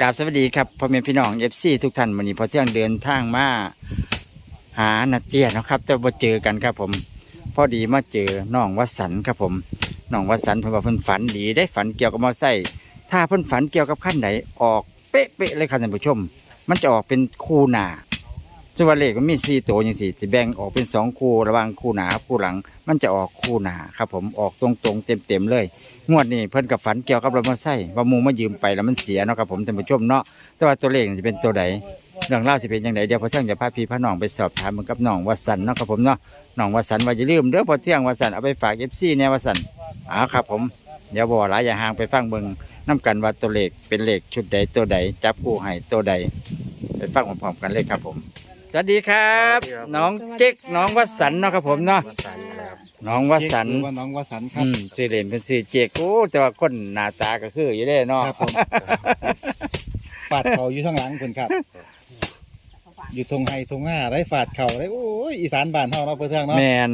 กราบสวัสดีครับพ่อแม่พี่น้องเอฟซีทุกท่านวันนี้พอเที่ยงเดินทางมาหานาเตียนะครับจะมาเจอกันครับผมพอดีมาเจอน้องวัสันครับผมน้องวัสันต์เพิ่นว่าเพิ่นฝันดีได้ฝันเกี่ยวกับมอไซค์ถ้าเพิ่นฝันเกี่ยวกับขั้นไหนออกเป๊ะๆเลยครับท่านผู้ชม มันจะออกเป็นคู่หนา ส่วนว่าเลขมันมีสี่ตัวอย่างสี่จะแบ่งออกเป็นสองคู่ระหว่างคู่หนาคู่หลัง มันจะออกคู่หนาครับ ผมออกตรงๆเต็มๆเลย งวดนี้เพิ่นกับฝันเกี่ยวกับรถมอเตอร์ไซค์ว่าหมูมายืมไปแล้วมันเสียเนาะครับผมท่านผู้ชมเนาะแต่ว่าตัวเลขจะเป็นตัวใดเรื่องเล่าวสิเป็นยังไงเดี๋ยวพอเที่ยงจะพาพี่พาน้องไปสอบถามมือนกับน้องวสันต์เนาะครับผมเนาะน้องวสันต์ว่าอย่าลืมเด้อพอเที่ยงวสันต์เอาไปฝากเอฟซีเนี่ยวสันต์อ๋อครับ ผมเดี๋ยวบ่หลายอย่าห่างไปฟังเบิ่งน้กันว่าตัวเลขเป็นเลขชุดใดตัวใดจับคู่ให้ตัวใด ไปฟังพร้อมๆกันเลยครับผม สวัสดีครับ สวัสดีครับ น้องเจ๊กน้องวสันต์เนาะครับผมเนาะวสันต์นะครับน้องวสันต์หรือว่าน้องวสันต์ครับอืมชื่อเล่นเป็นชื่อเจกโอ้แต่ว่าคนหน้าตาก็คืออยู่ได้เนาะครับผมฝาดเขาอยู่ข้างหลังคุณครับ อยู่ทงไฮทงห้าได้ฝาดเข่าได้โอ้ยอีสานบ้านเฮาเนาะเพื่อนเทืองเนาะแมน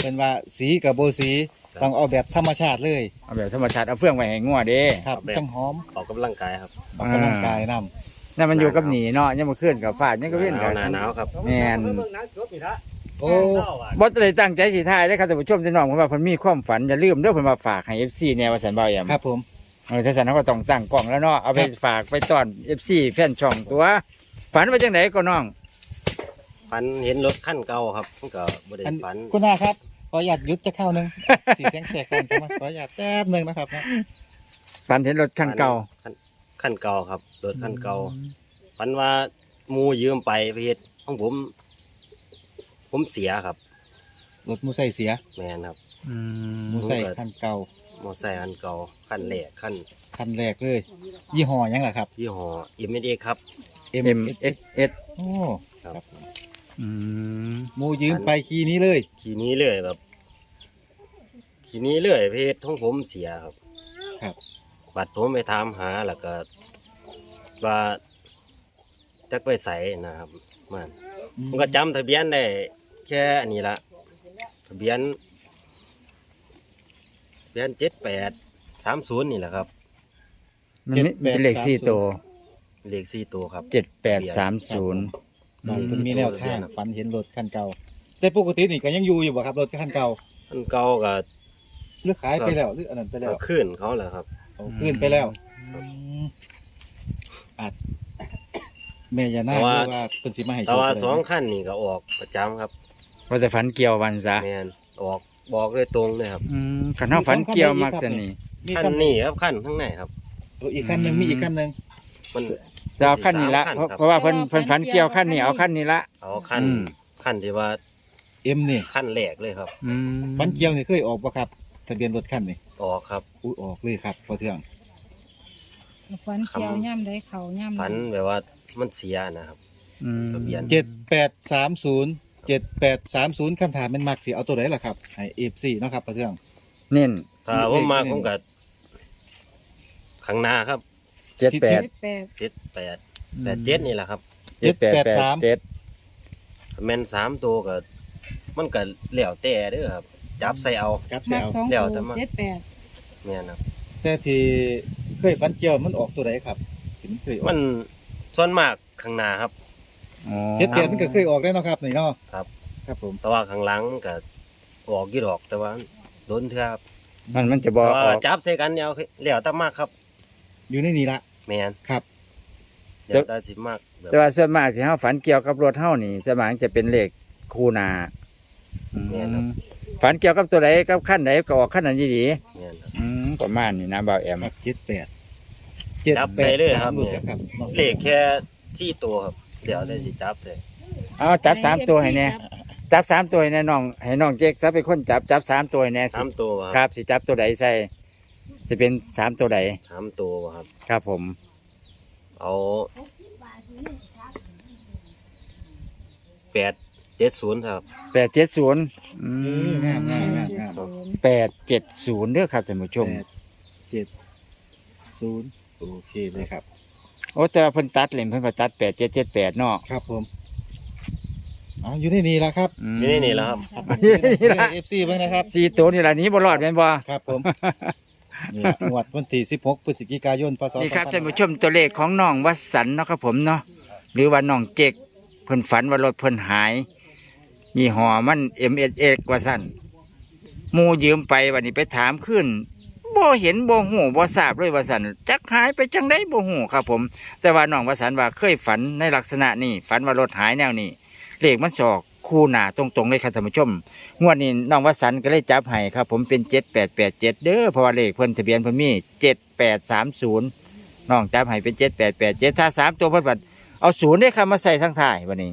เป็นว่าสีกับโบสีต้องเอาแบบธรรมชาติเลยเอาแบบธรรมชาติเอาเฟื่องไว้ให้งัวเด้ ครับจังหอมออกกำลังกายครับออกกำลังกายนํ นั่นมันอยู่กับหนีเนาะยังมาขึ้นกับฟาดยังก็เว้นหกันาวนหนาหนาวครับ แมนโอ้บ่ได้ตั้งใจสิทายได้อครับท่านผู้ชมที่น้องเพิ่นว่าเพิ่นมีความฝันอย่าลืมเด้อเพิ่นมาฝากให้ FC แนวว่าสันเบาแอมครับผม เออถ้าสันเขาก็ต้องตั้งกล้องแล้วเนาะเอาไปครับ ฝากไปต้อน FC แฟนช่องตัว ฝันว่าจังไดก็น้อง ฝันเห็นรถขั้นเก่าครับมันก็บ่ได้อันฝัน คุณอาครับ ขออนุญาตหยุดจะเข้าหนึงสีแสงแสกสันเข้ามาขออนุญาตแป๊บหนึงนะครับเนาะฝันเห็นรถคันเก่า ขั้นขั้นเก่าครับรถขั้นเก่าฝันว่าหมูยืมไปไปเฮ็ดของผม ผมเสียครับรถมูไซค์เสียแมนครับ อืมมูไซค์คันเก่า มอไซค์คันเก่าขั้นแรกขั้นคันแรกเลย ยี่ห้อหยังล่ะครับ ยี่ห้อเอ็มเอครับ M M S S โอ้ครับ ครับผมอืมหมูยืมไปคีย์นี้เลยทีนี้เลยแบบทีนี้เลยไปเฮ็ดของผมเสียครับ ครับ บัดผมไปถามหาแล้วก็ ว่าจักไปใส่นะครับมันผมก็จำทะเบียนได้ แค่อันนี้ละทะเบียนทะเบียนเจ็ดแปดสามศูนย์นี่แหละครับมันมีเป็นเลขสี่ตัวเลขสี่ตัวครับ เจ็ดแปดสามศูนย์น้องมันมีแนวทางฝันเห็นรถคันเก่า แต่ปกตินี่ก็ยังอยู่อยู่บ่ครับรถคันเก่าอันเก่าก็หรือขายไปแล้วหรืออันนั้นไปแล้วเอาขึ้นเขาแหละครับ เอาขึ้นไปแล้วอืมอาจแม่ยานาคแต่ว่าหรือว่าเพิ่นสิมาให้โชแต่คว่าเลยสองขั้นนี่ก็ออกประจำครับว่าจะฝันเกี่ยววันซะแมนออกบอกเลยตรงเลยครับอืมขันเท้าฝันเกี่ยวมากจะนี่มีขั้คันนนี้ครับขั้นข้างในครับโอ้อีกคันหนึงมีอีกคันหนึงมันจะเอาขั้นนี้ละสามเพราะครับเพราะว่าเพิ่นเพิ่นฝันเกี่ยวขั้นนี้เอาขั้นนี้ละ เอาขั้นอืม ขั้นที่ว่าเอ็มนี่ขั้นแรกเลยครับ อืม ฟันเกียวนี่เคยออกบ่ครับ ทะเบียนรถคันนี่ ออกครับอุ้ยออกเลยครับพอเทืองฝันเกี่ยวย่ำได้เขาย่ำฝันแบบว่ามันเสียนะครับ อืมทะเบียน7830 7830คันถามแมันมักสิเอาตัวไหนล่ะครับให้ FC เนาะครับพอเทือง เน้นถ้าผมมาเลขผมก็ข้างหน้าครับเจ็ดแปดแปดเจ็ดแปดแปดเจ็ดนี่แหละครับเจ็ดแปดแปดเจ็ดแมนสามตัวก็มันก็เหลี่ยวแต่เด้อครับ จับใส่เอา ครับมาเสียวสองเดี๋ยวตัวจะมาเจ็ดแปด แม่นครับแต่ที่เคยฟันเกียวมันออกตัวไหนครับที่มันเคยออกมันส่วนมากข้างหน้าครับ อ๋อเจ็ดเปียมันก็เคยออกได้เนาะครับนี่เนาะครับ ครับผมแต่ว่าข้างหลังมันก็ออกกี่ดอกแต่ว่าโดนเทื่อครับมันมันจะบแต่อกอว่าอกจับใส่กันเดียวเหลี่ยวแตามากครับอยู่ในนี้ละแมนครับ เดี๋ยวได้สิมากแบบแต่ว่าส่วนมากที่เฮาฝันเกี่ยวกับรถเฮานี่สวนมากจะเป็นเลขคู่หนาอืมฝันเกี่ยวกับตัวใดกับขั้นใดก็ออกขั้นนั้นดีแม่นครับๆ อืมประมาณนี้นะบ่าวแอม ครับเจ็ดแปดเจ็ดจับแปใส่ดเลยคสารัมบลูกเนี่ยครับนาะเลขแค่สี่ตัวครับ เดี๋ยวได้สิจับเลยเอาจับสามตัวให้แน่จับสามตัวให้แน่น้องให้น้องเจ๊กซะเป็นคนจับจับสามตัวให้แน่สามตัวคครัรับบสิจับตัวใดใส่จะเป็นสามตัวใดสามตัวครับ ครับผม เอาแปด เจ็ดศูนย์ครับ แปดเจ็ดศูนย์เอองามงามงามเจ็ดงามศูนย์แปดเจ็ดศูนย์เด้อครับท่านผู้ชม แปดเจ็ดศูนย์โอเคเลยครับ โอ้แต่ว่าเพิ่นตัดเลยเพิ่นไปตัดแปดเจ็ดเจ็ดแปดเนาะครับผมอ๋ออยู่ในนี้ละครับม อยู่ในนี่แล้วครับครับอยู่ในนี้ละ เอฟซีเพิ่งนะครับ สี่ตัวนี่ละหนี้บ่รอดแม่นบ่ครับผมนี่ล่ะงวดวันที่16พฤศจิกายนพศนี่ครับท่านผู้ชมตัวเลขของน้องวัดสันเนาะครับผมเนาะหรือว่าน้องเจกเพิ่นฝันว่ารถเพิ่นหาย ยี่ห้อมัน MSX ว่าสั่นมูยืมไปวันนี้ไปถามขึ้นบ่เห็นบ่หูบ่ทราบเลยว่าสันจักหายไปจังได้บ่หูครับ ผม แต่ว่าน้องวัดสันว่าเคยฝันในลักษณะนี้ฝันว่ารถหายแนวนี้เลขมันสอกคู่หนาตรงๆเลยครับท่านผู้ชมงวดนี้น้องวสันก็เลยจับให้ครับ ผมเป็นเจ็ดแปดแปดเจ็ดเด้อเพราะว่าเลขเพิ่นทะเบียนเพิ่นมีเจ็ดแปดสามศูนย์น้องจับให้เป็นเจ็ดแปดแปดเจ็ดถ้าสามตัวเพิ่นบัดเอาศูนย์ได้คำมาใส่ทั้งท้ายวันนี้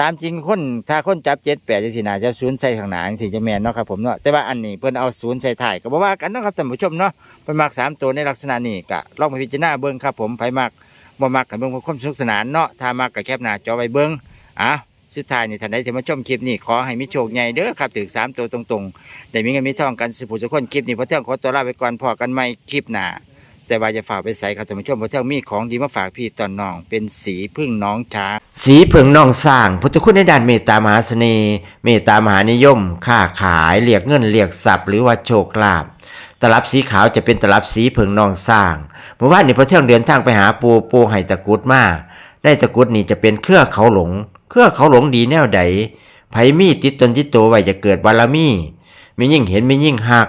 ตามจริงคนถ้าคนจับเจ็ดแปดจะสินาจะศูนย์ใส่ข้างหน้าจังสิจะแมนเนาะครับผมเนาะแต่ว่าอันนี้เพิ่นเอาศูนย์ใส่ท้ายก็บอกว่ากันเนาะครับท่านผู้ชมเนาะเพิ่นมักสามตัวในลักษณะนี้ก็ลองไปพิจารณาเบิ่งครับผมไผมักบ่มักกับเบิ่งเพื่อความสนุกสนานเนาะถ้ามักก็แคปหน้าจอไว้เบิ่งอะสุดท้ายนี่ท่านใดที่มาชมคลิปนี้ขอให้มีโชคใหญ่เด้อครับถึงสามตัวตรงๆได้มีเงินมีทองกันสุผู้สุขคนคลิปนี้พอเที่ยงขอตัวลาไปก่อนพอกันใหม่คลิปหน้า แต่ว่าจะฝากไปใส่ครับท่านผู้ชมพอเที่ยงมีของดีมาฝากพี่ตอนน้อง เป็นสีพึ่งน้องช้างสีพึ่งน้องสร้างพุทธคุณในด้านเมตตามหาเสน่ห์เมตตามหานิยม ค้าขายเรียกเงินเรียกทรัพย์หรือว่าโชคลาภตลับสีขาวจะเป็นตลับสีพึ่งน้องสร้างเมื่อวานนี้พอเที่ยงเดินทางไปหาปูปูไห้ตะกุดมาได้ตะกุดนี่จะเป็นเครือเขาหลง เครือเขาหลงดีแนวใดไผมีติดตนติดตัวไว้จะเกิดบารมีมียิ่งเห็นมียิ่งหัก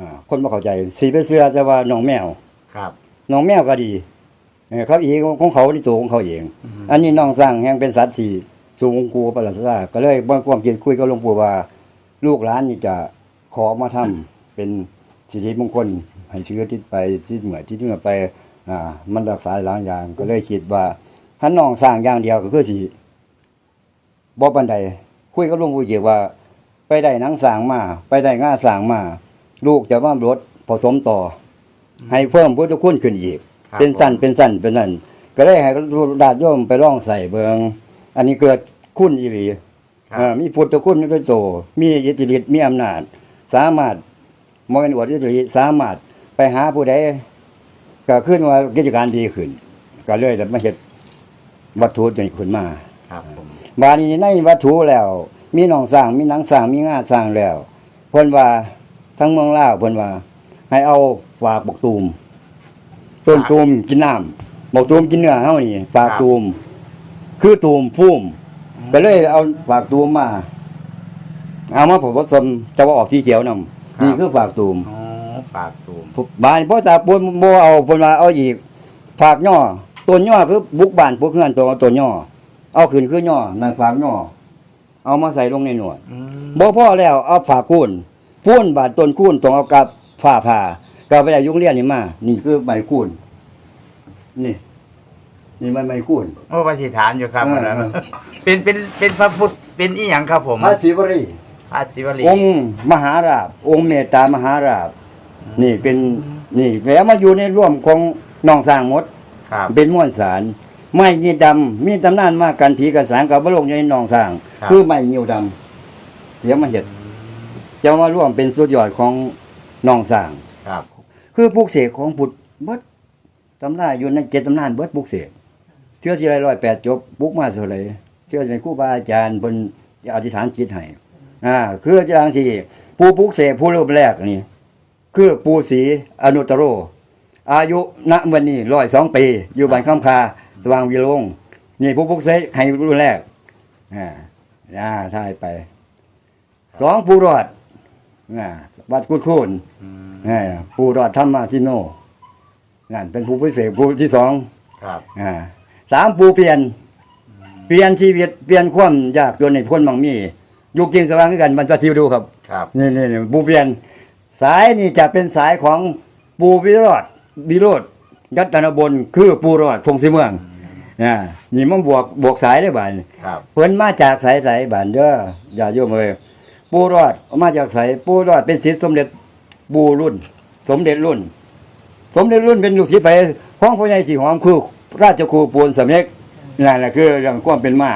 อ่าคนบ่เข้าใจสีไปเสื้อจะว่าหนองแมวครับหนองแมวก็ดีเออเขาเองของเขาที่ตัวของเขาเอง อันนี้น้องสร้างแห่งเป็นสัตว์ที่สูงกูประหลาดซาก็เลยบ่ความคิดคุยกับหลวงปู่ว่า ลูกหลานนี่จะขอมาทำเป็นสิริมงคลให้เชื้อทิศไปที่เหมือที่เหนือไปอ่ามันรักษาหลายอย่างก็เลยคิดว่าถ้าน้องสร้างอย่างเดียวก็คือสิบ่ปานใดคุยกับหลวงปู่เกี่ยวว่า ไปได้หนังสร้างมา ไปได้ง่าสร้างมา ลูกจะว่ารถผสมต่ออให้เพิ่มพุทธคุณขึ้นอีกครับเป็นสั้นเป็นสั้นเป็นนั่นก็เลยให้ดาดโยมไปร่องใส่เบิงอันนี้เกิดคุณอีหลีครับเอ่อมีพุทธคุณด้วยโต มีอิทธิฤทธิ์มีอำนาจ สามารถมเป็นอวดอิทธิฤทธิ์สามารถไปหาผู้ใดก็ขึ้นว่ากิจการดีขึ้น ก็เลยได้มาเฮ็ดวัตถุจนขึ้นมาครับผมบาดนี้ในวัตถุแล้ว มีหนองสร้างมีหนังสร้างมีงาสร้างแล้วเพิ่นว่า ทั้งเมืองลาวเพิ่นว่า ให้เอาฝากบกตูม ต้นตูมกินน้ำบกตูมกินเนื้อเฮานี่ฝากตูม คือตูมพุ่มก็เลยเอาฝากตูมมา เอามาผสมจะว่าออกที่เขียวนำนี่คือฝากตูมอ๋อปากตูมบ้านพ่อตาปูนบ่เอาเพิ่นว่าเอาอีก ฝากย่อต้นย่อคือบุกบ้านพวกเฮือนตัวเอาต้นย่อเอาขึ้นคือย่อนั่นฝากย่อเอามาใส่ลงในหนวด อืมบ่พอแล้วเอาฝากคูน พูนบาดต้นคูนต้องเอากับฝ้าผ่าก็ไปได้ยุงเรียนนี่มา นี่คือใบคูนนี่ นี่มันใบคูนโอ้ปฏิฐานอยู่ครับเอออันนั้นเป็นเป็นเป็นพระพุทธเป็นอีหยังครับผมพระศิวรีพระศิวลีองค์มหาราบ องค์เมตตามหาราบ นี่เป็นนี่แล้วมาอยู่ในร่วมของน้องสร้างหมดครับเป็นม้วนสารไม้ยีดำมีตำนานมากกันผีกันสางกับบลงอยู่ในหนองสร้างครับคือไม้ยิวดำเดี๋ยวมาเห็ด จะมาร่วมเป็นสุดยอดของหนองสร้าง ครับคือปลูกเสกของพุทธเบิดตำนานอยู่ในเจ็ดตำนานเบิดปลูกเสกเชื่อสิไรร้อยแปดจบปลูกมาเท่าไหรเชื่อสิเป็นครูบาอาจารย์บนอธิษฐานจิตให้อ่าคืออาจารย์ที่ผู้ปลูกเสกผู้รูปแรกนี่ คือปูศรีอนุตตโร อายุณวันนี้ร้อยสองปี อยู่บ้านคำคาสว่างวิโรงนี่ผู้ปลุกเสกให้รุ่นแรกอ่าอ่าทายไปสองผู้รอด อ่าวัดกุดคูนอืมอ่าผู้รอดธรรมาทิโนนั่นเป็นผู้พิเศษผู้ที่สองครับอ่าสามปูเปลี่ยน เปลี่ยนชีวิตเปลี่ยนความยากจนในพ้นบางมีอยู่กินสว่างด้วยกันมันจะทิวดูครับครับนี่นี่นี่ปูเปลี่ยน สายนี่จะเป็นสายของปูวิโรธวิโรธยัตนบนคือปูรอดพงศิเมืองอ่านี่มันบวกบวกสายได้บ่ายครับเพิ่นมาจากสายสายบ้านเด้ออย่าโยมเอ้ย ปูรอดมาจากสายปูรอดเป็นศิษย์สมเด็จบูรุ่น สมเด็จรุ่น สมเด็จรุ่นเป็นลูกศิษย์ไปของพ่อใหญ่ที่หอมคือราชครูปูนสำเร็จนั่นแหละคือเรื่องความเป็นมา